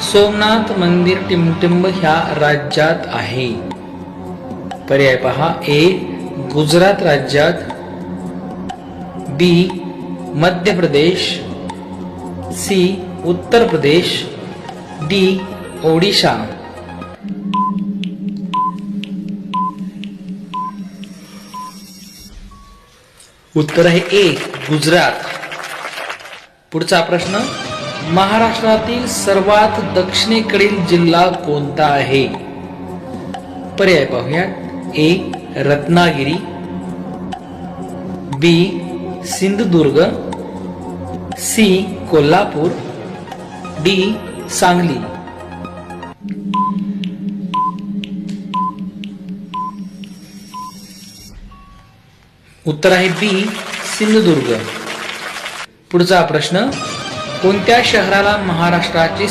सोमनाथ मंदिर टिमटिंब ह्या राज्यात आहे. पर्याय पहा. ए गुजरात राज्यात. बी मध्य प्रदेश. सी उत्तर प्रदेश. डी ओडिशा. उत्तर आहे ए गुजरात. पुढचा प्रश्न. महाराष्ट्रातील सर्वात दक्षिणेकडील जिल्हा कोणता आहे? पर्याय पाहूया. A Ratnagiri. B Sindhudurg. C Kolhapur. D Sangli. उत्तर आहे बी सिंधुदुर्ग. पुढचा प्रश्न. कोणत्या शहराला महाराष्ट्राची